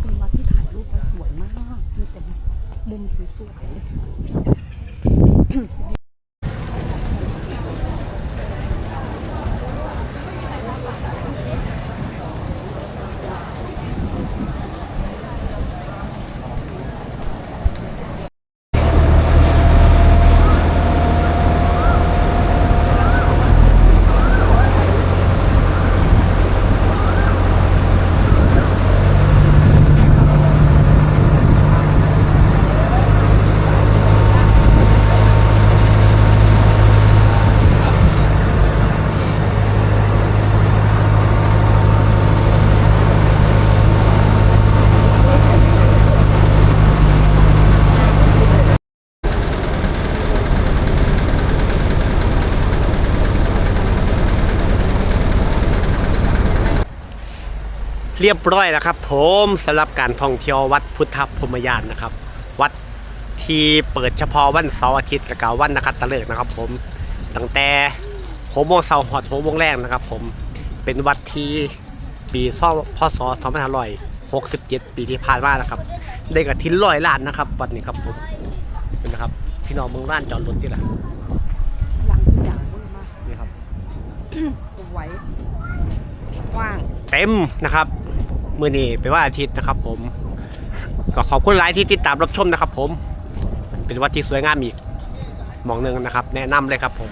เป็นวัดที่ถ่ายรูปแล้วสวยมาก มีแต่ มุมสวยๆ เลยเรียบร้อยแล้วครับ ผมสำหรับการท่องเที่ยววัดพุทธพรหมยานนะครับ วัดที่เปิดเฉพาะวันเสาร์อาทิตย์และก็วันนักขัตฤกษ์นะครับ ผมตั้งแต่หกโมงเสาร์หอดหกโมงแรกนะครับ ผมเป็นวัดที่ปีซ่อพศ2567ปีที่ผ่านมานะครับ ได้กระทิ้นร้อยล้านนะครับวัดนี้ครับผมเป็นนะครับ พี่น้องเมืองร้านจอดรถที่ละหลังทุกอย่างเวอร์มากนี่ครับ สวยกว้าง เต็มนะครับ มือนี้เป็นวันอาทิตย์นะครับผม ก็ขอบคุณหลายที่ติดตามรับชมนะครับ ผม เป็นวัดที่สวยงามอีกมองหนึ่งนะครับ แนะนำเลยครับผม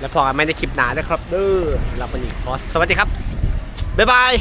แล้วพอกันไม่ได้คลิปหนานะครับเด้อสำหรับวันนี้ขอสวัสดีครับบ๊ายบาย